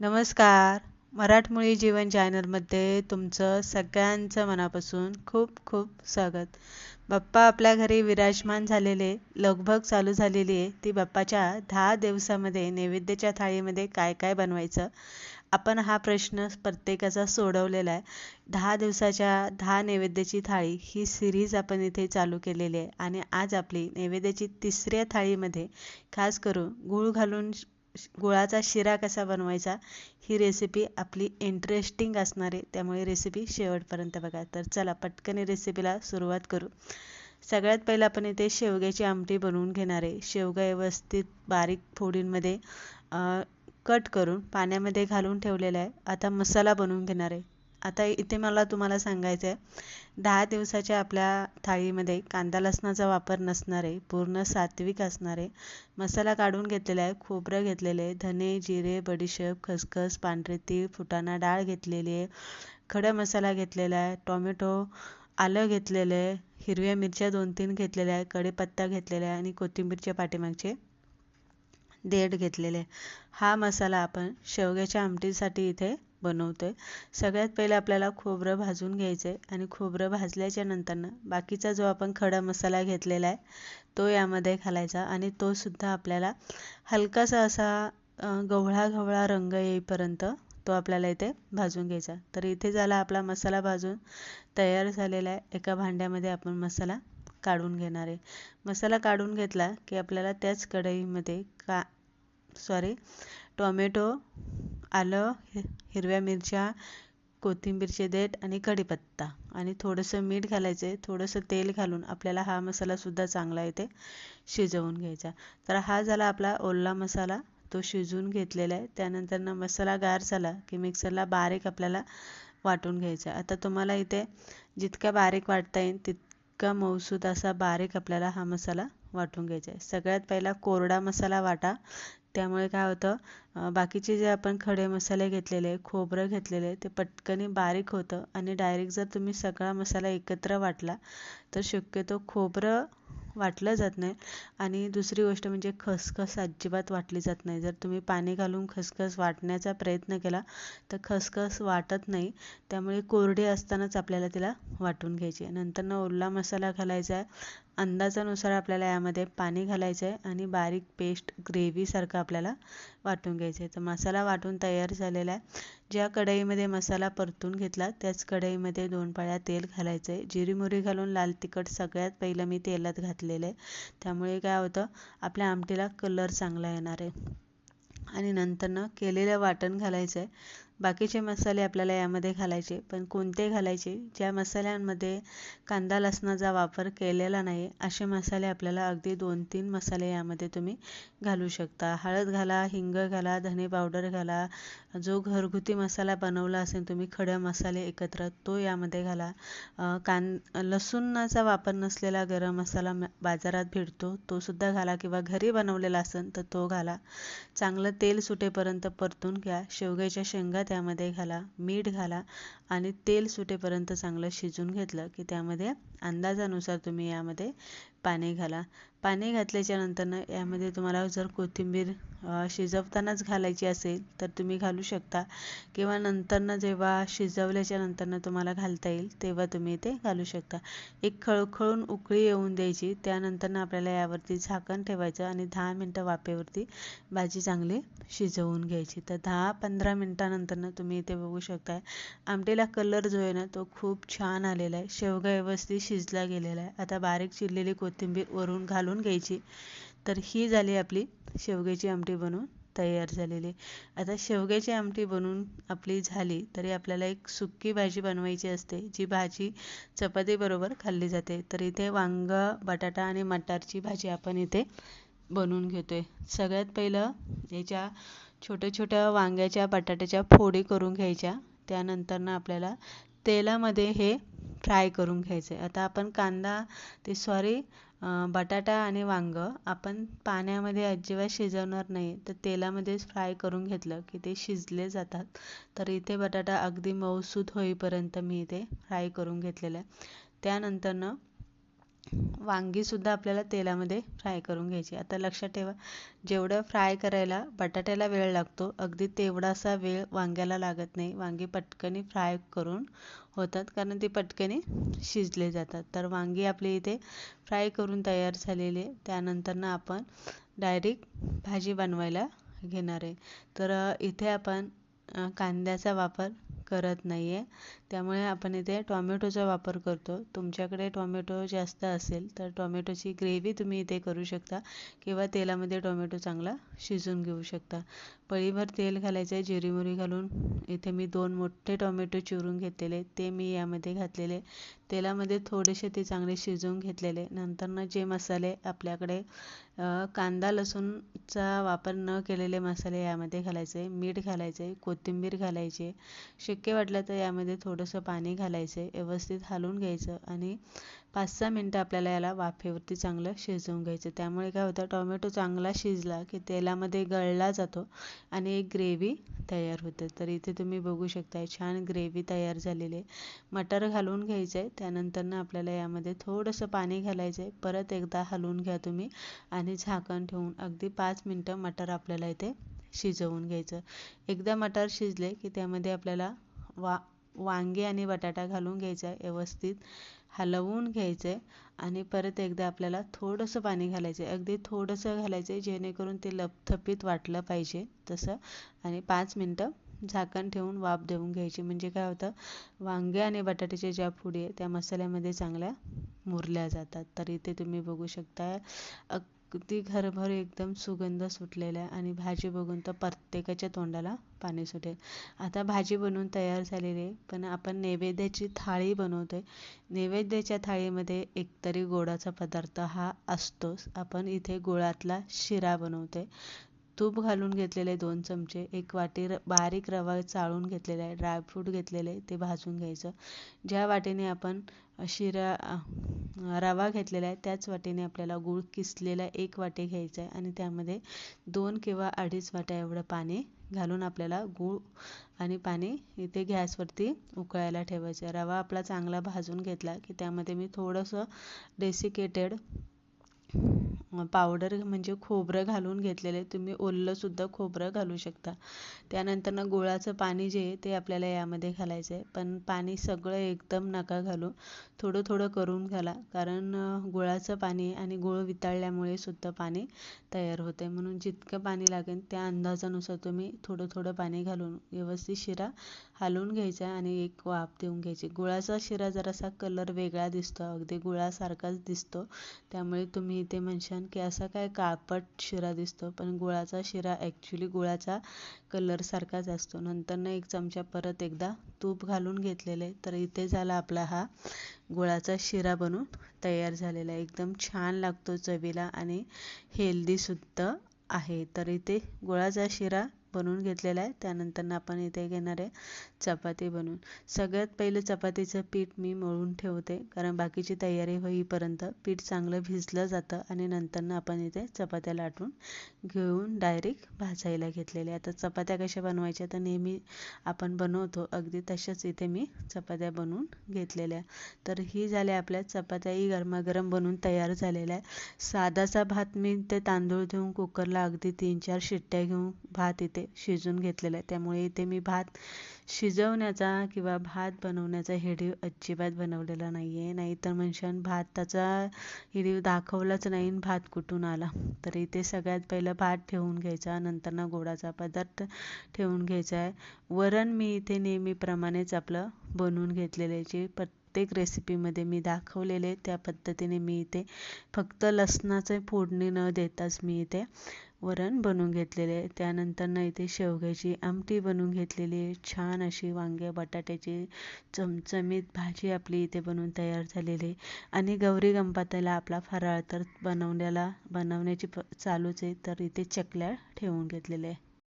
नमस्कार. मराठमोळी जीवन चॅनलमध्ये तुमचं सगळ्यांचं मनापासून खूप खूप स्वागत. बाप्पा आपल्या घरी विराजमान झालेले लगभग चालू झालेली आहे ती बाप्पाच्या दहा दिवसामध्ये नैवेद्याच्या थाळीमध्ये काय काय बनवायचं? आपण हा प्रश्न प्रत्येकाचा सोडवलेला आहे. दहा दिवसाच्या दहा नैवेद्याची थाळी ही सिरीज आपण इथे चालू केलेली आहे. आणि आज आपली नैवेद्याची तिसऱ्या थाळीमध्ये खास करून गूळ घालून गुळाचा शिरा कसा बनवायचा ही रेसिपी आपली इंटरेस्टिंग असणार आहे. त्यामुळे रेसिपी शेवटपर्यंत बघा. तर चला पटकन रेसिपीला सुरुवात करू. सगळ्यात पहिलं आपण इथे शेवग्याची आमटी बनवून घेणार आहे. शेवगा व्यवस्थित बारीक फोडींमध्ये कट करून पाण्यामध्ये घालून ठेवलेला आहे. आता मसाला बनवून घेणार आहे. आता इथे मला तुम्हाला सांगायचं आहे. दहा दिवसाच्या आपल्या थाळीमध्ये कांदा लसणाचा वापर नसणार आहे पूर्ण सात्विक असणार आहे मसाला काढून घेतलेला आहे खोबरं घेतलेलं आहे धने जिरे बडीशेप खसखस पांढरे तीळ फुटाणा डाळ घेतलेली आहे खडा मसाला घेतलेला आहे टोमॅटो आलं घेतलेलं आहे हिरव्या मिरच्या दोन तीन घेतलेल्या आहे कढीपत्ता घेतलेला आहे आणि कोथिंबीरच्या पाठीमागचे देठ घेतलेले हा मसाला आपण शेवग्याच्या आमटीसाठी इथे बनवतो आहे सगळ्यात पहिले आपल्याला खोबरं भाजून घ्यायचं आहे आणि खोबरं भाजल्याच्या नंतरनं बाकीचा जो आपण खडा मसाला घेतलेला आहे तो यामध्ये घालायचा आणि तो सुद्धा आपल्याला हलकासा असा गवळा गवळा रंग येईपर्यंत तो आपल्याला इथे भाजून घ्यायचा. तर इथे झाला आपला मसाला भाजून तयार झालेला आहे. एका भांड्यामध्ये आपण मसाला काढून घेणार आहे. मसाला काढून घेतला की आपल्याला त्याच कढईमध्ये का सॉरी टोमॅटो आलं हिरव्या मिरच्या कोथिंबीरचे देठ आणि कढीपत्ता. आणि थोडंसं मीठ घालायचं आहे. थोडंसं तेल घालून आपल्याला हा मसालासुद्धा चांगला इथे शिजवून घ्यायचा. तर हा झाला आपला ओला मसाला. तो शिजवून घेतलेला आहे. त्यानंतर मसाला गार झाला की मिक्सरला बारीक आपल्याला वाटून घ्यायचा. आता तुम्हाला इथे जितका बारीक वाटता येईल तितका मौसूद असा बारीक आपल्याला हा मसाला वाटून घ्यायचा आहे. सगळ्यात पहिला कोरडा मसाला वाटा. त्यामुळे काय होतं बाकीचे जे आपण खडे मसाले घेतलेले खोबरं घेतलेले ते पटकन बारीक होतं आणि डायरेक्ट जर तुम्ही सगळा मसाला एकत्र वाटला तर शक्यतो खोबरं वाटलं जात नाही. आणि दुसरी गोष्ट म्हणजे खसखस अजिबात वाटली जात नाही. जर तुम्ही पाणी घालून खसखस वाटण्याचा प्रयत्न केला तर खसखस वाटत नाही. त्यामुळे कोरडी असतानाच आपल्याला तिला वाटून घ्यायची. नंतर ओला मसाला घालायचा आहे अंदाजानुसार आपल्याला यामध्ये पाणी घालायचं आहे आणि बारीक पेस्ट ग्रेव्हीसारखं आपल्याला वाटून घ्यायचं आहे. तर मसाला वाटून तयार झालेला आहे. ज्या कढईमध्ये मसाला परतून घेतला त्याच कढईमध्ये दोन पाळ्या तेल घालायचं आहे. जिरी मोहरी घालून लाल तिखट सगळ्यात पहिलं मी तेलात घातलेलं आहे. त्यामुळे काय होतं आपल्या आमटीला कलर चांगला येणार आहे. आणि नंतरनं केलेलं वाटण घालायचं आहे. बाकीचे मसाले आपल्याला यामध्ये घालायचे पण कोणते घालायचे? ज्या मसाल्यांमध्ये कांदा लसणाचा वापर केलेला नाही असे मसाले आपल्याला अगदी दोन तीन मसाले यामध्ये तुम्ही घालू शकता. हळद घाला हिंग घाला धने पावडर घाला जो घरगुती मसाला बनवला असेल तुम्ही खडे मसाले एकत्र तो यामध्ये घाला. कान लसूणाचा वापर नसलेला गरम मसाला बाजारात भेटतो तो सुद्धा घाला किंवा घरी बनवलेला असेल तर तो घाला. चांगलं तेल सुटेपर्यंत परतून घ्या. शेवग्याच्या शेंगा त्यामध्ये घाला. मीठ घाला. आणि तेल सुटेपर्यंत चांगलं शिजून घेतलं की त्यामध्ये अंदाजानुसार तुम्ही यामध्ये पाणी घाला. पाणी घातल्याच्या नंतरनं यामध्ये तुम्हाला जर कोथिंबीर शिजवतानाच घालायची असेल तर तुम्ही घालू शकता. किंवा नंतरनं जेव्हा शिजवल्याच्या नंतरनं तुम्हाला घालता येईल तेव्हा तुम्ही ते घालू शकता. एक खळखळून उकळी येऊन द्यायची त्यानंतरनं आपल्याला यावरती झाकण ठेवायचं आणि दहा मिनटं वाफेवरती भाजी चांगली शिजवून घ्यायची. तर दहा पंधरा मिनटानंतरनं तुम्ही इथे बघू शकता आमटीला कलर जो आहे ना तो खूप छान आलेला आहे. शेवगा व्यवस्थित शिजला गेलेला आहे. आता बारीक चिरलेली कोथिंबीर वरून घालून घ्यायची. तर ही झाली आपली शेवग्याची आमटी बनवून तयार झालेली. आता शेवग्याची आमटी बनवून आपली झाली तरी आपल्याला एक सुक्की भाजी बनवायची असते जी भाजी चपातीबरोबर खाल्ली जाते. तर इथे वांग बटाटा आणि मटारची भाजी आपण इथे बनवून घेतो आहे सगळ्यात पहिलं याच्या छोट्या छोट्या वांग्याच्या बटाट्याच्या फोडी करून घ्यायच्या. त्यानंतरनं आपल्याला तेलामध्ये हे फ्राय करून घ्यायचे आता आपण कांदा ते सॉरी बटाटा आणि वांग आपण पाण्यामध्ये अजिबात शिजवणार नाही. तर तेलामध्येच फ्राय करून घेतलं की ते शिजले जातात. तर इथे बटाटा अगदी मऊसूद होईपर्यंत मी इथे फ्राय करून घेतलेलं आहे. त्यानंतरनं वांगीसुद्धा आपल्याला तेलामध्ये फ्राय करून घ्यायची. आता लक्षात ठेवा जेवढं फ्राय करायला बटाट्याला वेळ लागतो अगदी तेवढासा वेळ वांग्याला लागत नाही. वांगी पटकनी फ्राय करून होतात कारण ती पटकनी शिजले जातात. तर वांगी आपली इथे फ्राय करून तयार झालेली आहे. त्यानंतरनं आपण डायरेक्ट भाजी बनवायला घेणार आहे. तर इथे आपण कांद्याचा वापर करत नाही आहे त्यामुळे आपण इथे टॉमॅटोचा वापर करतो. तुमच्याकडे टॉमॅटो जास्त असेल तर टॉमॅटोची ग्रेव्ही तुम्ही इथे करू शकता किंवा तेलामध्ये टॉमॅटो चांगला शिजून घेऊ शकता. पळीभर तेल घालायचं आहे जिरीमुरी घालून. इथे मी दोन मोठे टॉमॅटो चिरून घेतलेले ते मी यामध्ये घातलेले. तेलामध्ये थोडेसे ते चांगले शिजवून घेतलेले. नंतरनं जे मसाले आपल्याकडे कांदा लसूणचा वापर न केलेले मसाले यामध्ये घालायचे. मीठ घालायचे कोथिंबीर घालायचे शक्य वाटलं तर यामध्ये थोडंसं पाणी घालायचं व्यवस्थित हलवून घ्यायचं आणि पाच सहा मिनटं आपल्याला याला वाफेवरती चांगलं शिजवून घ्यायचं. त्यामुळे काय होतं टोमॅटो चांगला शिजला की तेलामध्ये गळला जातो आणि एक ग्रेव्ही तयार होते. तर इथे तुम्ही बघू शकता छान ग्रेव्ही तयार झालेली आहे. मटर घालून घ्यायचं आहे त्यानंतरनं आपल्याला यामध्ये थोडंसं पाणी घालायचं आहे परत एकदा हलवून घ्या तुम्ही आणि झाकण ठेवून अगदी पाच मिनटं मटर आपल्याला इथे शिजवून घ्यायचं. एकदा मटार शिजले की त्यामध्ये आपल्याला वा वांगे आणि बटाटा घालून घ्यायचा आहे व्यवस्थित हलवून घ्यायचं आहे आणि परत एकदा आपल्याला थोडंसं पाणी घालायचं. आहे अगदी थोडंसं घालायचं आहे जेणेकरून ते लपथपीत वाटलं पाहिजे तसं. आणि पाच मिनटं झाकण ठेवून वाफ देऊन घ्यायची. म्हणजे काय होतं वांगे आणि बटाट्याच्या ज्या पुडी आहे त्या मसाल्यामध्ये चांगल्या मुरल्या जातात. तर इथे तुम्ही बघू शकता अगदी घरभर एकदम सुगंध सुटलेला आहे आणि भाजी बघून तर प्रत्येकाच्या तोंडाला पाणी सुटेल. आता भाजी बनवून तयार झालेली आहे पण आपण नैवेद्याची थाळी बनवतो आहे नैवेद्याच्या थाळीमध्ये एकतरी गोडाचा पदार्थ हा असतोच. आपण इथे गुळातला शिरा बनवतो आहे तूप घालून घेतलेले दोन चमचे एक वाटी र बारीक रवा चाळून घेतलेला आहे ड्रायफ्रूट घेतलेले ते भाजून घ्यायचं. ज्या वाटीने आपण शिरा रवा घेतलेला आहे त्याच वाटीने आपल्याला गूळ किसलेला एक वाटी घ्यायचा आहे आणि त्यामध्ये दोन किंवा अडीच वाट्या एवढं पाणी घालून आपल्याला गूळ आणि पाणी इथे गॅसवरती उकळायला ठेवायचं रवा आपला चांगला भाजून घेतला की त्यामध्ये मी थोडंसं डेसिकेटेड पावडर म्हणजे खोबरं घालून घेतलेले. तुम्ही ओलंसुद्धा खोबरं घालू शकता. त्यानंतर गुळाचं पाणी जे आहे ते आपल्याला यामध्ये घालायचं आहे. पण पाणी सगळं एकदम नका घालू. थोडं थोडं करून घाला. कारण गुळाचं पाणी आणि गुळ वितळल्यामुळे सुद्धा पाणी तयार होते म्हणून जितकं पाणी लागेल त्या अंदाजानुसार तुम्ही थोडं थोडं पाणी घालून व्यवस्थित शिरा हलवून घ्यायचा आणि एक वाफ देऊन घ्यायची. गुळाचा शिरा जरासा कलर वेगळा दिसतो. अगदी गुळासारखाच दिसतो. त्यामुळे तुम्ही इथे म्हणशान की असा काय काळपट शिरा दिसतो पण गुळाचा शिरा ॲक्च्युली गुळाचा कलरसारखाच असतो. नंतरनं एक चमचा परत एकदा तूप घालून घेतलेले तर इथे झाला आपला हा गुळाचा शिरा बनून तयार झालेला आहे. एकदम छान लागतो चवीला आणि हेल्दीसुद्धा आहे. तर इथे गुळाचा शिरा बनवून घेतलेला आहे. त्यानंतर आपण इथे घेणार आहे चपाती बनवून. सगळ्यात पहिलं चपातीचं पीठ मी मळून ठेवते. कारण बाकीची तयारी होईपर्यंत पीठ चांगलं भिजलं जातं आणि नंतरनं आपण इथे चपात्या लाटून घेऊन डायरेक्ट भाजायला घेतलेले आता चपात्या कशा बनवायच्या तर नेहमी आपण बनवतो. अगदी तशाच इथे मी चपात्या बनवून घेतलेल्या तर ही झाल्या आपल्या चपात्याही गरमागरम बनवून तयार झालेल्या आहे साधासा भात मी ते तांदूळ देऊन कुकरला अगदी तीन चार शिट्ट्या घेऊन भात इथे शिजून घेतलेलं आहे. त्यामुळे इथे मी भात शिजवण्याचा किंवा भात बनवण्याचा हिडीव अजिबात बनवलेला नाही आहे नाहीतर म्हणशान भाताचा हिडीव दाखवलाच नाही भात कुठून आला? तर इथे सगळ्यात पहिलं भात ठेवून घ्यायचा नंतर ना गोडाचा पदार्थ ठेवून घ्यायचा आहे. वरण मी इथे नेहमीप्रमाणेच आपलं बनवून घेतलेले जे प्रत्येक रेसिपीमध्ये मी दाखवलेले त्या पद्धतीने मी इथे फक्त लसणाचे फोडणी न देताच मी इथे वरण बनवून घेतलेले. आहे त्यानंतर इथे शेवग्याची आमटी बनवून घेतलेली. आहे छान अशी वांगे बटाट्याची चमचमीत भाजी आपली इथे बनवून तयार झालेली. आहे आणि गौरी गणपतीला आपला फराळ तर बनवण्याला बनवण्याची प चालूच आहे. तर इथे चकल्या ठेवून घेतलेल्या आहे.